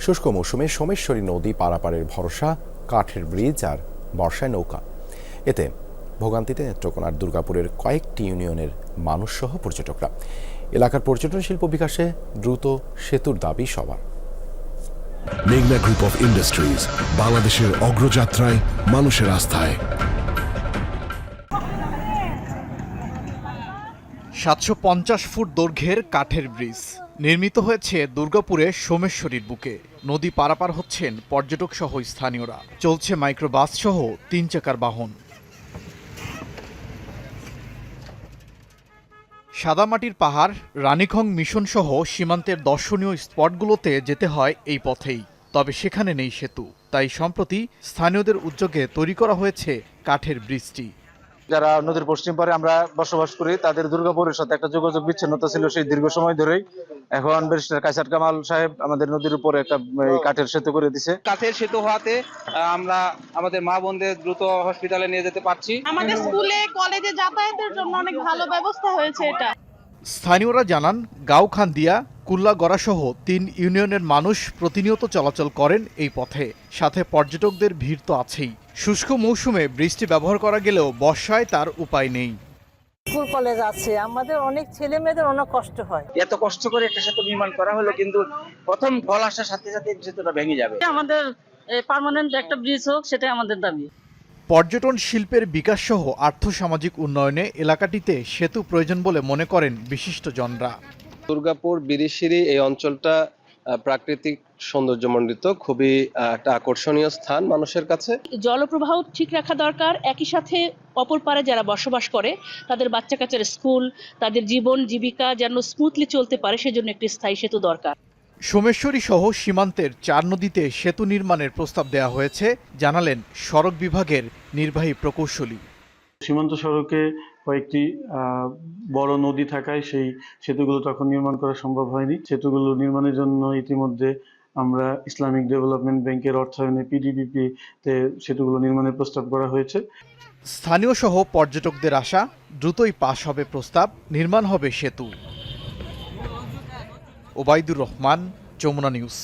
শুষ্ক মৌসুমে সোমেশ্বরী নদী পারাপারের ভরসা কাঠের ব্রিজ আর বর্ষায় নৌকা। এতে ভোগান্তিতে নেত্রকোনার দুর্গাপুরের কয়েকটি ইউনিয়নের মানুষসহ পর্যটকরা। এলাকার পর্যটন শিল্প বিকাশে দ্রুত সেতুর দাবি সবার। মেঘনা গ্রুপ অফ ইন্ডাস্ট্রিজ বাংলাদেশের অগ্রযাত্রায় মানুষের আস্থায়। সাতশো পঞ্চাশ ফুট দৈর্ঘ্যের কাঠের ব্রিজ। নির্মিত হয়েছে দুর্গাপুরে সোমেশ্বরীর বুকে। নদী পারাপার হচ্ছেন পর্যটক সহ স্থানীয়রা। চলছে মাইক্রোবাস সহ তিন চাকার বাহন। সাদামাটির পাহাড়, রানীখং মিশন সহ সীমান্তের দর্শনীয় স্পটগুলোতে যেতে হয় এই পথেই। তবে সেখানে নেই সেতু। তাই সম্প্রতি স্থানীয়দের উদ্যোগে তৈরি করা হয়েছে কাঠের ব্রিজটি। যারা নদীর পশ্চিম পারে আমরা বসবাস করি, তাদের দুর্গাপুরের সাথে একটা যোগাযোগ বিচ্ছিন্নতা ছিল সেই দীর্ঘ সময় ধরেই। এখন ব্যারিস্টার কাইসার কামাল সাহেব আমাদের নদীর উপরে একটা কাঠের সেতু করে দিছে। কাঠের সেতু হওয়াতে আহ, আমরা আমাদের মা বোনদের দ্রুত হসপিটালে নিয়ে যেতে পারছি। আমাদের স্কুলে কলেজে যাতায়াতের জন্য অনেক ভালো ব্যবস্থা হয়েছে এটা। স্থানীয়রা জানান গাউখান্দিয়া কুল্লাগড়া সহ তিন ইউনিয়নের মানুষ প্রতিনিয়ত চলাচল করেন এই পথে। সাথে পর্যটকদের ভিড় তো আছেই। শুষ্ক মৌসুমে বৃষ্টি ব্যবহার করা গেলেও বর্ষায় তার উপায় নেই। স্কুল কলেজ আছে। আমাদের অনেক ছেলে মেয়েদের অনেক কষ্ট হয়। এত কষ্ট করে একটা সেতু নির্মাণ করা হলো কিন্তু প্রথম ফল আসার সাথে সাথে সেতুটা ভেঙে যাবে। আমাদের পার্মানেন্ট একটা ব্রিজ হোক সেটাই আমাদের দাবি। পর্যটন শিল্পের বিকাশ সহ আর্থসামাজিক উন্নয়নে এলাকাটিতে সেতু প্রয়োজন বলে মনে করেন বিশিষ্ট জনরা দুর্গাপুর বিরিশিরি এই অঞ্চলটা প্রাকৃতিক সৌন্দর্যমণ্ডিত খুবই একটা আকর্ষণীয় স্থান মানুষের কাছে। জলপ্রবাহ ঠিক রাখা দরকার। একই সাথে অপর পারে যারা বসবাস করে তাদের বাচ্চা কাচ্চার স্কুল তাদের জীবন জীবিকা যেন স্মুথলি চলতে পারে সেজন্য একটি স্থায়ী সেতু দরকার। সোমেশ্বরী সহ সীমান্তের চার নদীতে সেতু নির্মাণের প্রস্তাব দেওয়া হয়েছে জানালেন সড়ক বিভাগের নির্বাহী প্রকৌশলী। সীমান্ত সড়কে কয়েকটি আহ, বড় নদী থাকায় সেই সেতুগুলো তখন নির্মাণ করা সম্ভব হয়নি। সেতুগুলো নির্মাণের জন্য ইতিমধ্যে আমরা ইসলামিক ডেভেলপমেন্ট ব্যাংকের অর্থায়নে পিডিবিপি তে সেতুগুলো নির্মাণের প্রস্তাব করা হয়েছে। স্থানীয় সহ পর্যটকদের আশা, দ্রুতই পাশ হবে প্রস্তাব, নির্মাণ হবে সেতু। ওবায়দুর রহমান, যমুনা নিউজ।